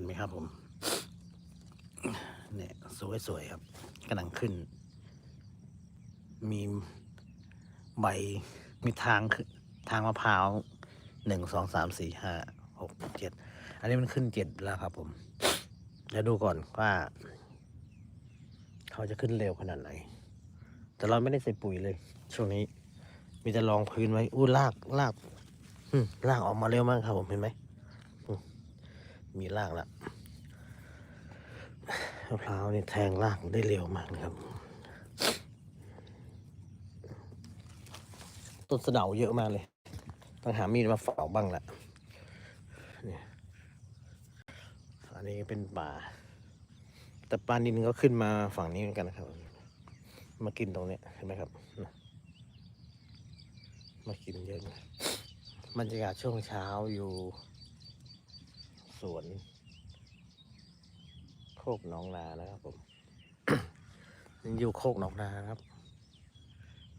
ห็นไหมครับผม เนี่ยสวยๆครับกำลังขึ้น มีใบมีทางทางมะพร้าวหนึ่งสองสามสี่ห้าหกเจ็ดอันนี้มันขึ้นเจ็ดแล้วครับ ผมแล้วดูก่อนว่า เขาจะขึ้นเร็วขนาดไหน แต่เราไม่ได้ใส่ปุ๋ยเลย ช่วงนี้ มีแต่รองพื้นไว้อู้ลากลากลากออกมาเร็วมากครับผมเห็นไหม มีลากละมะพร้าวนี่แทงลากได้เร็วมากเลยครับ ต้นสะเดาเยอะมากเลย ต้องหามีดมาเฝ้าบ้างละเนี่ยอันนี้เป็นป่า แต่ปลานินก็ขึ้นมาฝั่งนี้เหมือนกันนะครับ มากินตรงเนี้ยเห็นไหมครับ มากินเยอะเลยบรรยากาศช่วงเช้าอยู่ สวน โคกหนองนานะครับผมยังอยู่โคกหนองนานะครับ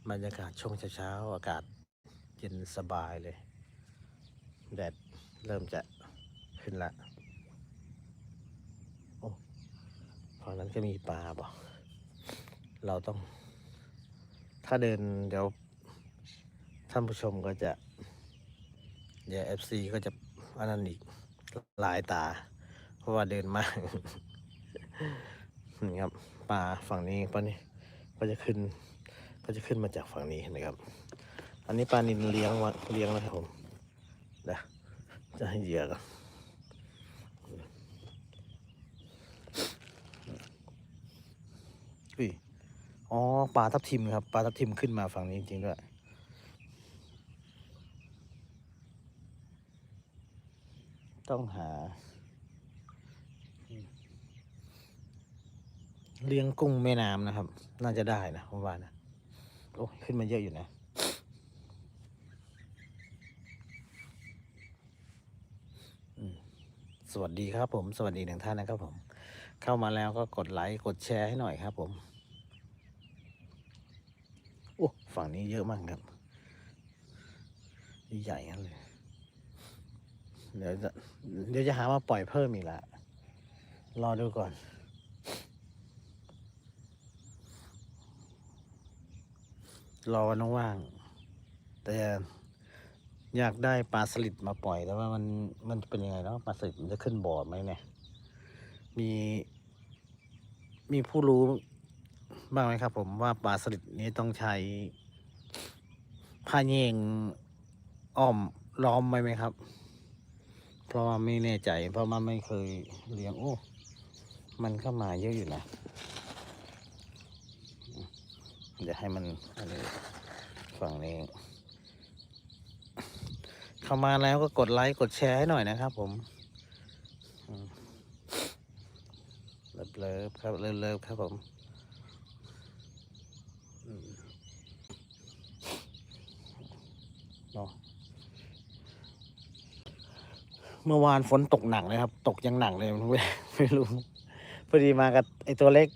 บรรยากาศช่วงเช้าๆอากาศเย็นสบายเลย แดดเริ่มจะขึ้นละโอ้ฝั่งนั้นก็มีปลาบ่เราต้อง ถ้าเดินเดี๋ยวท่านผู้ชมก็จะเดี๋ยวเอฟซีก็จะอันนั้นอีก หลายตา เพราะว่าเดินมากนี่ครับปลาฝั่งนี้ปลานี้ก็จะขึ้น ก็จะขึ้นมาจากฝั่งนี้นะครับ อันนี้ปลานินเลี้ยงไวะเลี้ยงนะครับผมเดี๋ยวจะให้เหยื่อก่อนอุ้ยอ๋อปลาทับทิมครับปลาทับทิมขึ้นมาฝั่งนี้จริงด้วย ต้องหา เลี้ยงกุ้งแม่น้ำนะครับ น่าจะได้นะผมว่านะโอ้ขึ้นมาเยอะอยู่นะสวัสดีครับผม สวัสดีหนึ่งท่านนะครับผม เข้ามาแล้วก็กดไลค์กดแชร์ให้หน่อยครับผมโอ้ฝั่งนี้เยอะมากครับ ใหญ่กันเลย เดี๋ยวจะเดี๋ยวจะหามาปล่อยเพิ่มอีกละรอดูก่อนรอวันว่างๆแต่อยากได้ปลาสลิดมาปล่อยแต่ว่ามันมันเป็นยังไงแล้วปลาสลิดมันจะขึ้นบ่อไหมเนี่ย มีมีผู้รู้บ้างไหมครับ ผมว่าปลาสลิดนี้ต้องใช้ผ้าเยงอ้อมล้อมไว้ไหมครับ เพราะว่าไม่แน่ใจ เพราะมันไม่เคยเลี้ยงโอ้ มันเข้ามาเยอะอยู่นะเดี๋ยวให้มันอันนี้ฝั่งนี้ เข้ามาแล้วก็กดไลค์กดแชร์ให้หน่อยนะครับผมเลิฟเลิฟครับเลิฟเลิฟครับผมอืมเนาะ เมื่อวานฝนตกหนักเลยครับ ตกยังหนักเลยไม่ไม่รู้พอดีมากับไอตัวเล็ก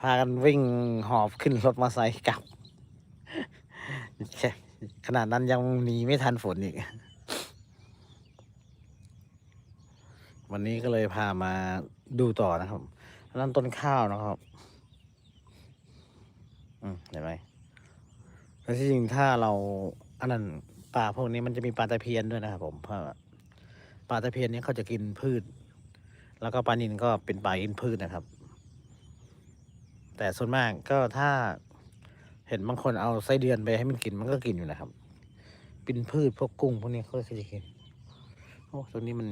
พากันวิ่งหอบขึ้นรถมอเตอร์ไซค์กลับ ขนาดนั้นยังหนีไม่ทันฝนอีก วันนี้ก็เลยพามาดูต่อนะครับนนั้นต้นข้าวนะครับ อืมเห็นไหมแล้วที่จริงถ้าเราอันนั้น ปลาพวกนี้มันจะมีปลาตะเพียนด้วยนะครับผมเพราะปลาตะเพียนนี้เขาจะกินพืช แล้วก็ปลานินก็เป็นปลากินพืชนะครับ แต่ส่วนมากก็ถ้าเห็นบางคนเอาไส้เดือนไปให้มันกินมันก็กินอยู่นะครับเป็นพืชพวกกุ้งพวกนี้เขาจะกินโอ้ตรงนี้มัน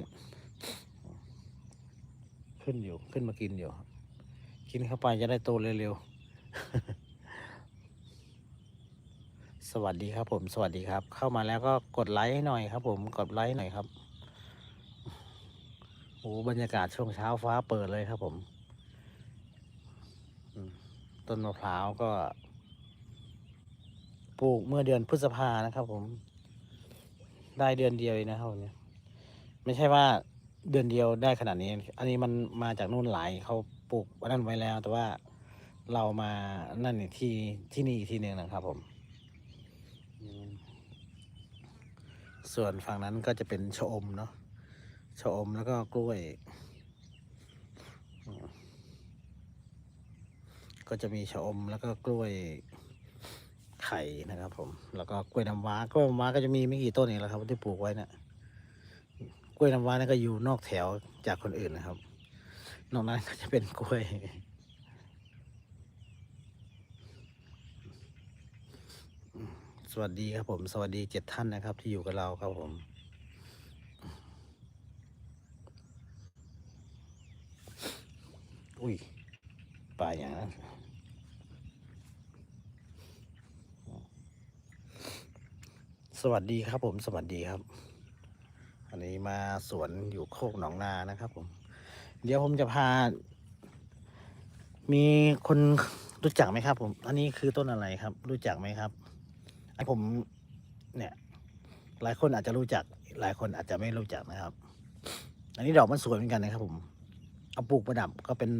ขึ้นอยู่ขึ้นมากินอยู่ กินเข้าไปจะได้โตเร็วๆ สวัสดีครับผมสวัสดีครับ เข้ามาแล้วก็กดไลค์ให้หน่อยครับผมกดไลค์หน่อยครับโอ้บรรยากาศช่วงเช้าฟ้าเปิดเลยครับผมต้นมะพร้าวก็ ปลูกเมื่อเดือนพฤษภานะครับ ผม ได้เดือนเดียวเองนะครับผมเนี่ยไม่ใช่ว่าเดือนเดียวได้ขนาดนี้ อันนี้มันมาจากนู่นหลายเขาปลูกนนั้นไว้แล้ว แต่ว่าเรามานั่นที่ที่นี่อีกที่หนึ่งนะครับผมอืม ส่วนฝั่งนั้นก็จะเป็นชะอมเนาะชะอมแล้วก็กล้วย ก็จะมีชะอมแล้วก็กล้วยไข่นะครับ ผม แล้วก็กล้วยน้ำว้ากล้วยน้ำว้าก็จะมีไม่กี่ต้นเองแหละครับ ที่ปลูกไว้นะกล้วยน้ำว้านี่ก็อยู่นอกแถวจากคนอื่นนะครับ นอกนั้นก็จะเป็นกล้วย สวัสดีครับผม สวัสดีเจ็ดท่านนะครับ ที่อยู่กับเราครับผมอุ้ยป่าอย่างนั้นสวัสดีครับผมสวัสดีครับ อันนี้มาสวนอยู่โคกหนองนานะครับผม เดี๋ยวผมจะพา มีคนรู้จักไหมครับ ผม อันนี้คือต้นอะไรครับ รู้จักไหมครับ ไอผมเนี่ย หลายคนอาจจะรู้จัก หลายคนอาจจะไม่รู้จักนะครับ อันนี้ดอกมันสวยเหมือนกันนะครับ ผม เอาปลูกประดับก็เป็น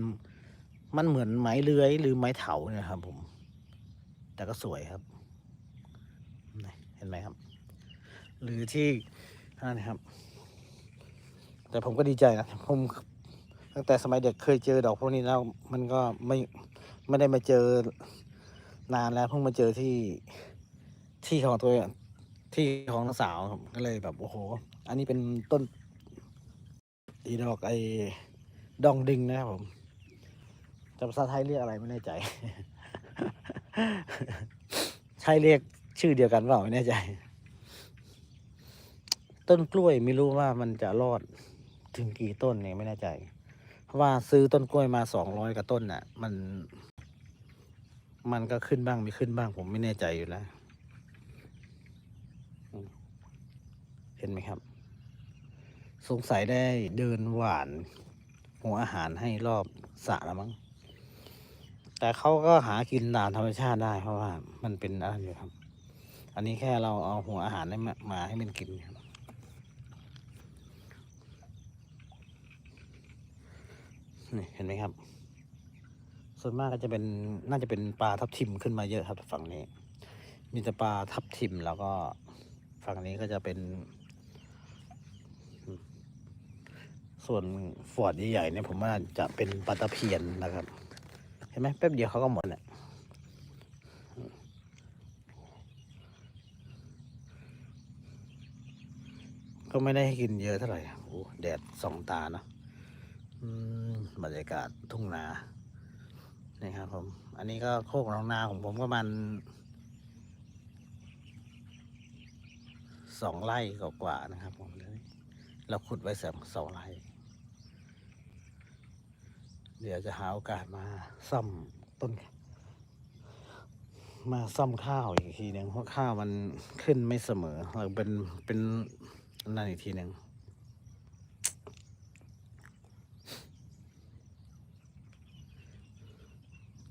มันเหมือนไม้เลื้อยหรือไม้เถาเนี่ยครับ ผม แต่ก็สวยครับ เห็นไหมครับ หรือที่นั่นนครับ แต่ผมก็ดีใจนะผมตั้งแต่สมัยเด็กเคยเจอดอกพวกนี้แล้ว มันก็ไม่ไม่ได้มาเจอนานแล้วเพิ่งมาเจอที่ ที่ของตัวที่ของน้องสาวครับก็เลยแบบโอ้โห อันนี้เป็นต้นอีดอกไอ้ดองดิงนะครับผมจะภาษาไทยเรียกอะไรไม่แน่ใจ ใช่เรียกชื่อเดียวกันเปล่าไม่แน่ใจ ต้นกล้วยไม่รู้ว่ามันจะรอดถึงกี่ต้นเนี่ยไม่แน่ใจ เพราะว่าซื้อต้นกล้วยมาสองร้อยกว่าต้นน่ะ มัน มันก็ขึ้นบ้างไม่ขึ้นบ้างผมไม่แน่ใจอยู่แล้วอืม เห็นไหมครับ สงสัยได้เดินหวานหัวอาหารให้รอบสระแล้วมั้งแต่เขาก็หากินตามธรรมชาติได้เพราะว่ามันเป็นอะไรอยู่ครับ อันนี้แค่เราเอาหัวอาหารให้มามาให้มันกินครับนี่เห็นไหมครับ ส่วนมากก็จะเป็นน่าจะเป็นปลาทับทิมขึ้นมาเยอะครับฝั่งนี้ มีแต่ปลาทับทิมแล้วก็ฝั่งนี้ก็จะเป็น ส่วนฟอร์ดใหญ่ๆเนี่ยผมว่าจะเป็นปลาตะเพียนนะครับ เห็นไหมแป๊บเดียวเขาก็หมดแหละก็ไม่ได้ให้กินเยอะเท่าไหร่โอ้แดดส่องตาเนะอืมบรรยากาศทุ่งนานี่ครับผม อันนี้ก็โคกหนองนาของผมก็มันสองไร่กว่าๆนะครับผมเลยเราขุดไว้สองสองไร่ เดี๋ยวจะหาโอกาสมาซ่อมต้น มาซ่อมข้าวอีกทีหนึ่งเพราะข้าวมันขึ้นไม่เสมอเราเป็นเป็นนั่นอีกทีหนึ่ง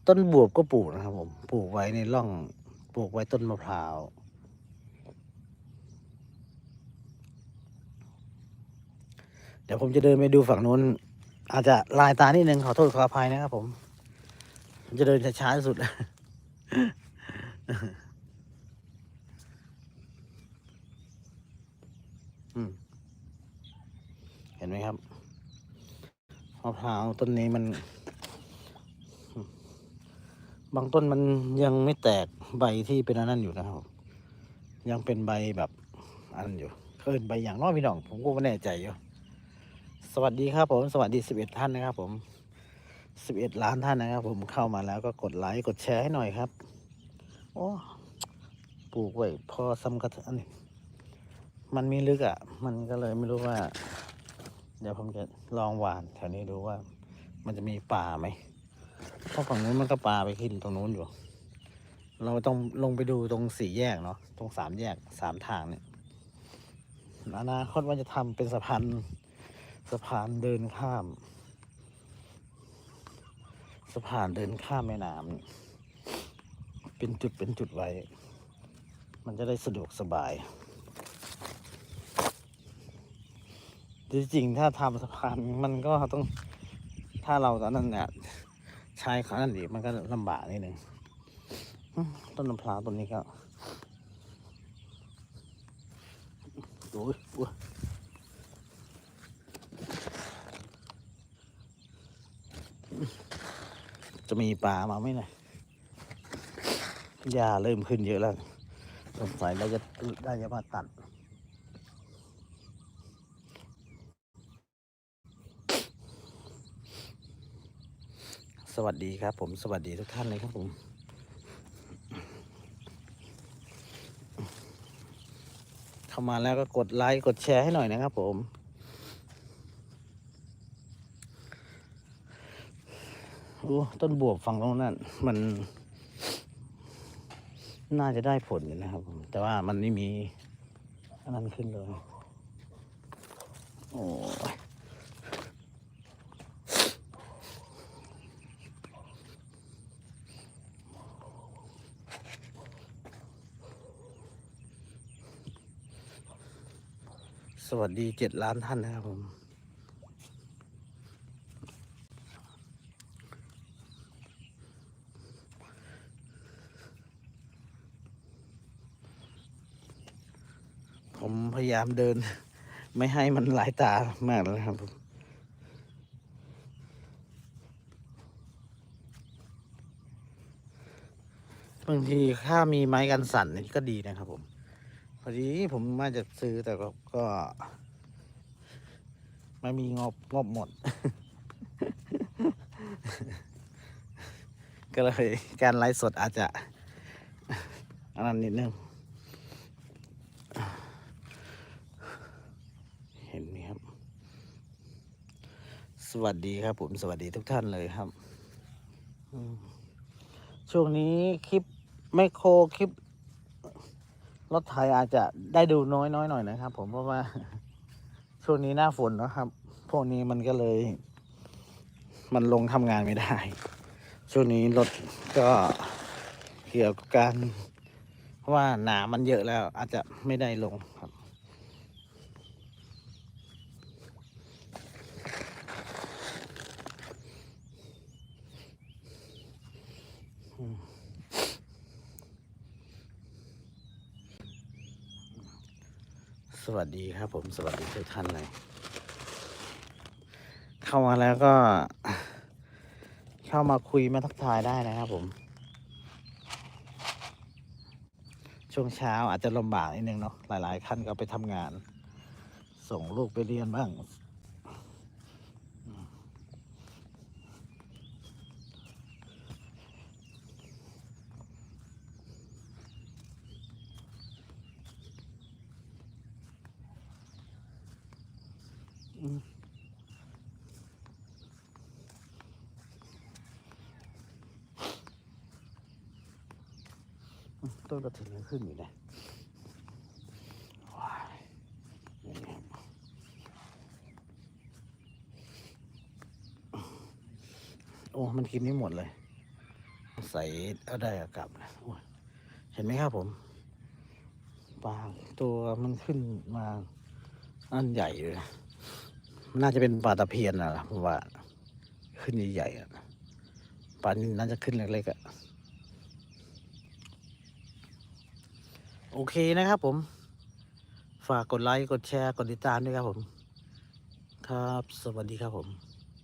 ต้นบวบก็ปลูกนะครับผมปลูกไว้ในร่องปลูกไว้ต้นมะพร้าวเดี๋ยวผมจะเดินไปดูฝั่งนู้น อาจจะลายตานิดนึงขอโทษขออภัยนะครับผมผมจะเดินช้าๆที่สุดเห็นไหมครับมะพร้าวต้นนี้มัน บางต้นมันยังไม่แตกใบที่เป็นอันนั้นอยู่นะครับ ยังเป็นใบแบบอันนั้นอยู่เอินใบอย่างน้อยพี่น้อง ผมก็ไม่แน่ใจอยู่ สวัสดีครับผมสวัสดีสิบเอ็ดท่านนะครับ ผมสิบเอ็ดล้านท่านนะครับ ผมเข้ามาแล้วก็กดไลค์กดแชร์ให้หน่อยครับโอ้ปลูกไว้พอซ้ำกระอันนี้มันมีลึกอะ่ะ มันก็เลยไม่รู้ว่า เดี๋ยวผมจะลองหวานแถวนี้ดูว่า มันจะมีป่าไหมเพราะฝั่งนู้นมันก็ป่าไปขึ้นตรงนู้นอยู่ เราต้องลงไปดูตรงสี่แยกเนาะตรงสามแยกสามทางเนี่ยอนาคตว่าจะทำเป็นสะพาน สะพานเดินข้าม สะพานเดินข้ามแม่น้ำเป็นจุดเป็นจุดไว้ มันจะได้สะดวกสบาย จริงๆ ถ้าทำสะพานมันก็ต้องถ้าเราตอนนั้นเนี่ยใช้ขานั่นดีมันก็ลำบากนิดนึงต้นมะพร้าวต้นนี้ก็โอ้ยโอ้ย จะมีปลามาไหมเนี่ยหญ้าเริ่มขึ้นเยอะแล้วสงสัยเราจะได้จะมาตัดสวัสดีครับผมสวัสดีทุกท่านเลยครับผมเข้ามาแล้วก็กดไลค์กดแชร์ให้หน่อยนะครับผม โอ้ต้นบวบฝั่งตรงนั้น มัน น่าจะได้ผลนะครับ แต่ว่ามันไม่มีอันนั้นขึ้นเลย โอ้สวัสดีเจ็ดล้านท่านนะครับผม ยายามเดิน ไม่ให้มันหลายตามากนะครับผมบางทีถ้ามีไม้กันสั่นนี่ก็ดีนะครับผม พอดีผมมาจะซื้อแต่ก็ก็ไม่มีงบงบหมด ก็เลยการไลฟ์สดอาจจะอันนั้นนิดนึง เห็นไหมครับ สวัสดีครับผมสวัสดีทุกท่านเลยครับ ช่วงนี้คลิปไมโครคลิปรถไถอาจจะได้ดูน้อยน้อยหน่อยนะครับ ผมเพราะว่า ช่วงนี้หน้าฝนนะครับ พวกนี้มันก็เลย มันลงทำงานไม่ได้ ช่วงนี้รถก็เกี่ยวกับการเพราะว่าหนามันเยอะแล้วอาจจะไม่ได้ลงครับ ส วัสดีครับผมสวัสดีทุกท่านเลย เข้ามาแล้วก็ เข้ามาคุยมาทักทายได้นะครับผม ช่วงเช้าอาจจะลำบากนิดนึงเนาะหลาย ๆ ท่านก็ไปทำงาน ส่งลูกไปเรียนบ้าง ต้นกระถิ่นยังขึ้นอยู่นะโอ้ มันกินไม่หมดเลย ใส่เอาได้อากลับนะเห็นไหมครับผมปลาตัวมันขึ้นมาอันใหญ่เลยน่ น่าจะเป็นปลาตะเพียนนะผมว่า ขึ้นใหญ่ๆอะปลานี่น่าจะขึ้นเล็กๆอะโอเคนะครับผม ฝากกดไลค์ กดแชร์ กดติดตามด้วยครับผม ครับ สวัสดีครับผม